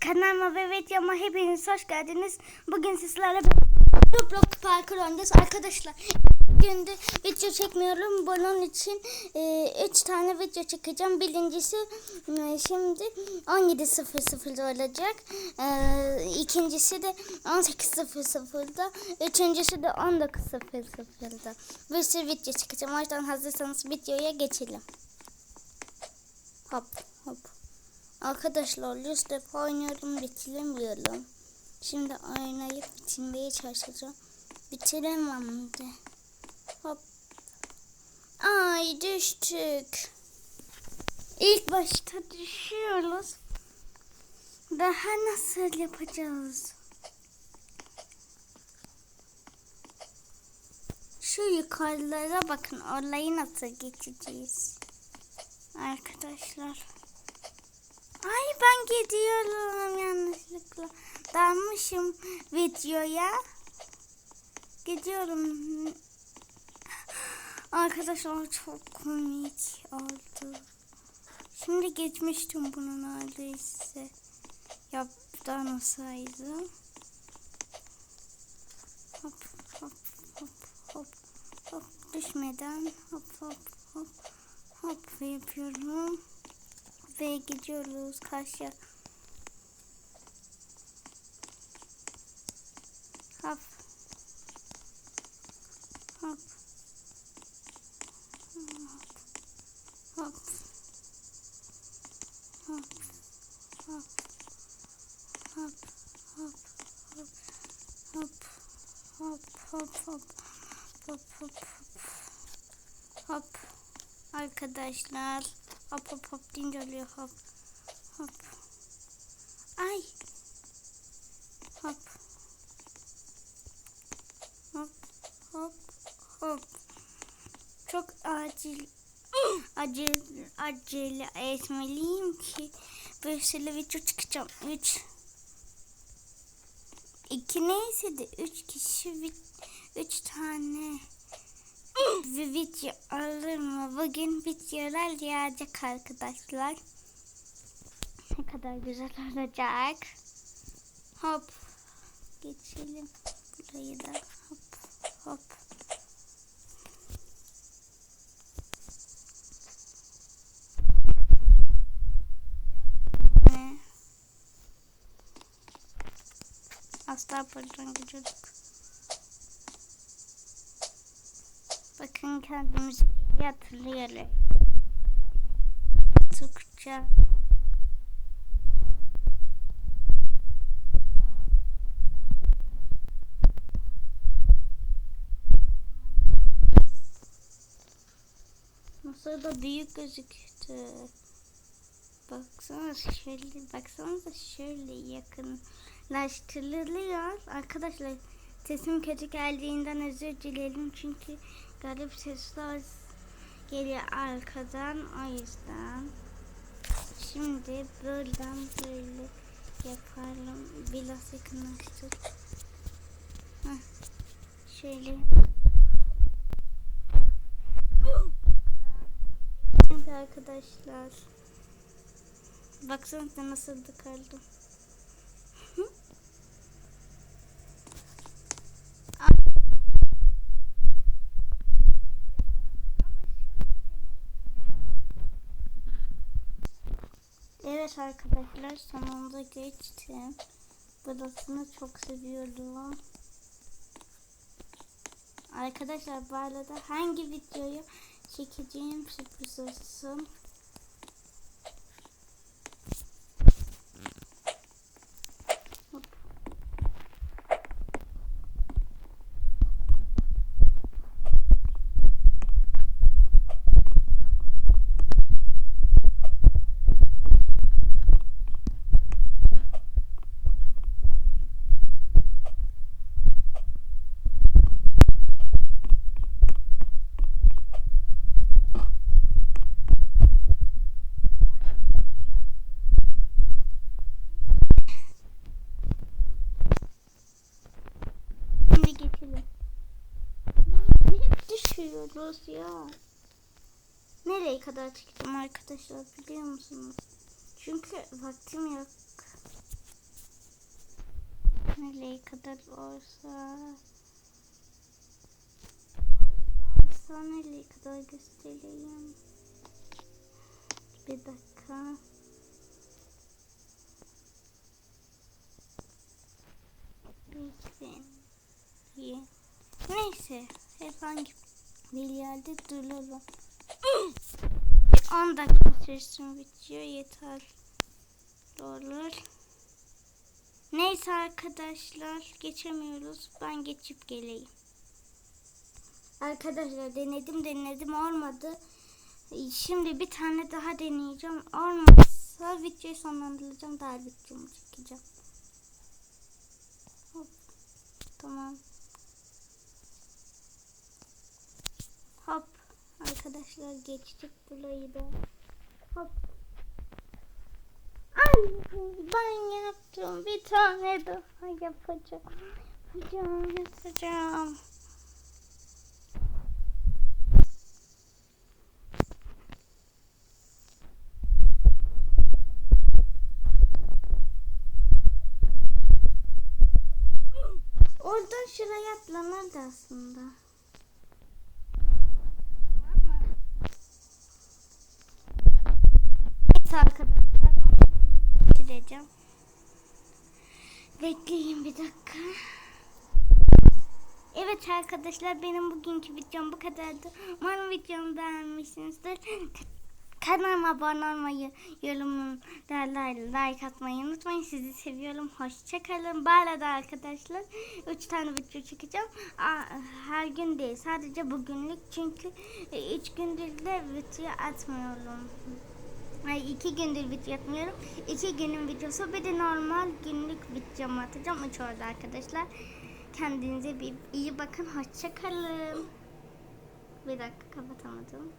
Kanalıma ve videoma hepiniz hoş geldiniz. Bugün sizlerle Roblox parkur oynayacağız arkadaşlar. Günde video çekmiyorum. Bunun için 3 tane video çekeceğim. Birincisi e, şimdi 17.00'da olacak. E, ikincisi de 18.00'da. Üçüncüsü de 19.00'da. Bir sürü video çekeceğim. O yüzden hazırsanız videoya geçelim. Hop. Arkadaşlar yüz defa oynuyorum bitiremiyorum. Şimdi oynayıp bitirmeye çalışacağım. Bitiremem de. Hop. Ay düştük. İlk başta düşüyoruz. Daha nasıl yapacağız? Şu yukarılara bakın. Orayı nasıl geçeceğiz? Arkadaşlar. Ay ben gidiyorum yanlışlıkla. Dalmışım videoya. Gidiyorum. Arkadaşlar çok komik oldu. Şimdi geçmiştim bunu neredeyse. Yaptan olsaydı. Hop hop hop hop hop düşmeden hop hop hop hop yapıyorum ve gidiyoruz karşıya. Hop. Hop. Hop. Hop. Hop. Hop. Hop. Hop. Hop. Hop. Hop. Hop. Hop. Hop. Arkadaşlar. Hop hop hop deyince oluyor hop. Hop. Ay. Hop. Hop. Hop. Hop. Çok acil acil acele etmeliyim ki sürü video çıkacağım. Üç. İki neyse de üç kişi üç tane bir video alır mı? Bugün videolar yağacak arkadaşlar. Ne kadar güzel olacak. Hop. Geçelim. Burayı da hop hop. Asla buradan gidiyorduk. Bakın kendimizi hatırlayalım. Sıkça. Nasıl da büyük gözüktü. Baksana şöyle, baksana da şöyle yakınlaştırılıyor. Arkadaşlar sesim kötü geldiğinden özür dilerim çünkü garip sesler geliyor arkadan o yüzden. Şimdi buradan böyle yapalım. Biraz yakınlaştır. Şöyle. Şimdi arkadaşlar. Baksanıza nasıl kaldım. Evet arkadaşlar sonunda geçtim. Burasını çok seviyorum. Arkadaşlar bu arada hangi videoyu çekeceğim sürpriz olsun. Hop. Şimdi geçelim. Hep düşüyoruz ya. Nereye kadar çıktım arkadaşlar biliyor musunuz? Çünkü vaktim yok. nereye kadar olsa olsa nereye kadar göstereyim. Bir dakika. Neyse. Neyse. Hep hangi bir yerde duralım. 10 dakika sürsün video yeter. Olur. Neyse arkadaşlar geçemiyoruz. Ben geçip geleyim. Arkadaşlar denedim denedim olmadı. Şimdi bir tane daha deneyeceğim. Olmazsa videoyu sonlandıracağım. Daha videomu çekeceğim. Hop. Tamam. Hop. Arkadaşlar geçtik burayı da. Hop. Ay, ben yaptım. Bir tane daha yapacağım. Yapacağım, yapacağım. Oradan şuraya atlanırdı aslında. Arkadaşlar. ben Bitireceğim. Bekleyin bir dakika. Evet arkadaşlar benim bugünkü videom bu kadardı. Umarım videomu beğenmişsinizdir. Kanalıma abone olmayı, yorum, like atmayı unutmayın. Sizi seviyorum. Hoşçakalın. Bu arada arkadaşlar 3 tane video çekeceğim. Her gün değil. Sadece bugünlük. Çünkü 3 gündür de video atmıyorum. Ay iki gündür video atmıyorum. İki günün videosu bir de normal günlük videomu atacağım. Üç oldu arkadaşlar. Kendinize bir iyi bakın. Hoşça kalın. Bir dakika kapatamadım.